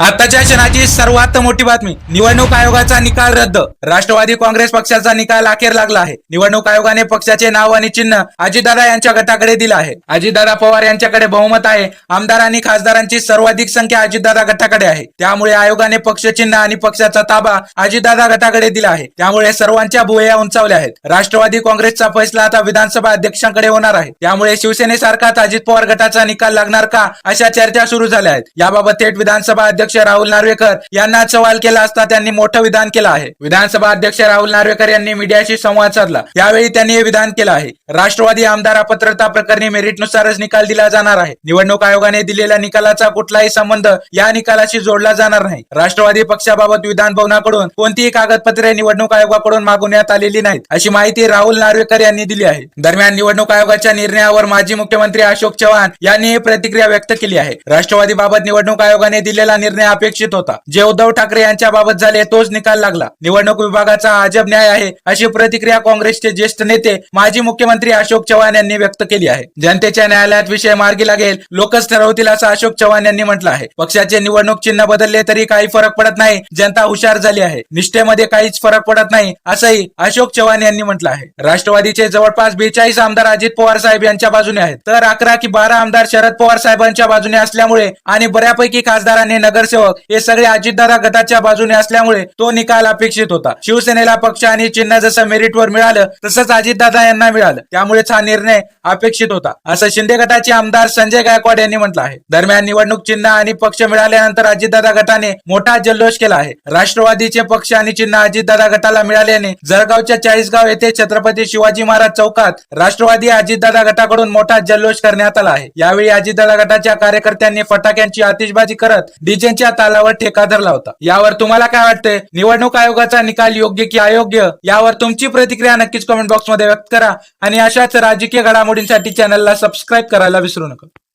आताच्या क्षणाची सर्वात मोठी बातमी निवडणूक आयोगाचा निकाल रद्द. राष्ट्रवादी काँग्रेस पक्षाचा निकाल अखेर लागला आहे. निवडणूक आयोगाने पक्षाचे नाव आणि चिन्ह अजितदादा यांच्या गटाकडे दिलं आहे. अजितदादा पवार यांच्याकडे बहुमत आहे. आमदार आणि खासदारांची सर्वाधिक संख्या अजितदादा गटाकडे आहे. त्यामुळे आयोगाने पक्ष चिन्ह आणि पक्षाचा ताबा अजितदादा गटाकडे दिला आहे. त्यामुळे सर्वांच्या भुवया उंचावल्या आहेत. राष्ट्रवादी काँग्रेसचा फैसला आता विधानसभा अध्यक्षांकडे होणार आहे. त्यामुळे शिवसेनेसारखाच अजित पवार गटाचा निकाल लागणार का? अशा चर्चा सुरू झाल्या आहेत. याबाबत थेट विधानसभा अध्यक्ष राहुल नार्वेकर यांना सवाल केला असता त्यांनी मोठं विधान केलं आहे. विधानसभा अध्यक्ष राहुल नार्वेकर यांनी मीडियाशी संवाद साधला. यावेळी त्यांनी हे विधान केलं आहे. राष्ट्रवादी आमदार अपात्रता प्रकरणी मेरिटनुसारच निकाल दिला जाणार आहे. निवडणूक आयोगाने दिलेल्या निकालाचा कुठलाही संबंध या निकालाशी जोडला जाणार नाही. राष्ट्रवादी पक्षाबाबत विधान भवनाकडून कोणतीही कागदपत्रे निवडणूक आयोगाकडून मागवण्यात आलेली नाहीत अशी माहिती राहुल नार्वेकर यांनी दिली आहे. दरम्यान निवडणूक आयोगाच्या निर्णयावर माजी मुख्यमंत्री अशोक चव्हाण यांनी ही प्रतिक्रिया व्यक्त केली आहे. राष्ट्रवादी बाबत निवडणूक आयोगाने दिलेला निर्णय निर्णय अपेक्षित होता. जे उद्धव ठाकरे यांच्या बाबत झाले तोच निकाल लागला. निवडणूक विभागाचा अजब न्याय आहे अशी प्रतिक्रिया काँग्रेसचे ज्येष्ठ नेते माजी मुख्यमंत्री अशोक चव्हाण यांनी व्यक्त केली आहे. जनतेच्या न्यायालयात विषय मार्गी लागेल लोकच ठरवतील असं अशोक चव्हाण यांनी म्हटलं आहे. पक्षाचे निवडणूक चिन्ह बदलले तरी काही फरक पडत नाही जनता हुशार झाली आहे. निष्ठेमध्ये काहीच फरक पडत नाही असंही अशोक चव्हाण यांनी म्हटलं आहे. राष्ट्रवादीचे जवळपास बेचाळीस आमदार अजित पवार साहेब यांच्या बाजूने आहेत. तर अकरा की बारा आमदार शरद पवार साहेबांच्या बाजूने असल्यामुळे आणि बऱ्यापैकी खासदारांनी नगर नगरसेवक हे सगळे अजितदादा गटाच्या बाजूने असल्यामुळे तो निकाल अपेक्षित होता. शिवसेनेला पक्ष आणि चिन्ह जसं मेरिटवर मिळालं तसंच अजितदादा यांना मिळालं. त्यामुळेच हा निर्णय अपेक्षित होता. असं शिंदे गटाचे आमदार संजय गायकवाड यांनी म्हटलं आहे. दरम्यान निवडणूक चिन्ह आणि पक्ष मिळाल्यानंतर अजितदादा गटाने मोठा जल्लोष केला आहे. राष्ट्रवादीचे पक्ष आणि चिन्ह अजितदादा गटाला मिळाल्याने जळगावच्या चाळीसगाव येथे छत्रपती शिवाजी महाराज चौकात राष्ट्रवादी अजितदादा गटाकडून मोठा जल्लोष करण्यात आला आहे. यावेळी अजितदादा गटाच्या कार्यकर्त्यांनी फटाक्यांची आतिषबाजी करत त्यांच्या तालावर ठेका धरला होता. यावर तुम्हाला काय वाटतंय? निवडणूक आयोगाचा निकाल योग्य की अयोग्य? यावर तुमची प्रतिक्रिया नक्कीच कमेंट बॉक्समध्ये व्यक्त करा. आणि अशाच राजकीय घडामोडींसाठी चॅनलला सबस्क्राईब करायला विसरू नका.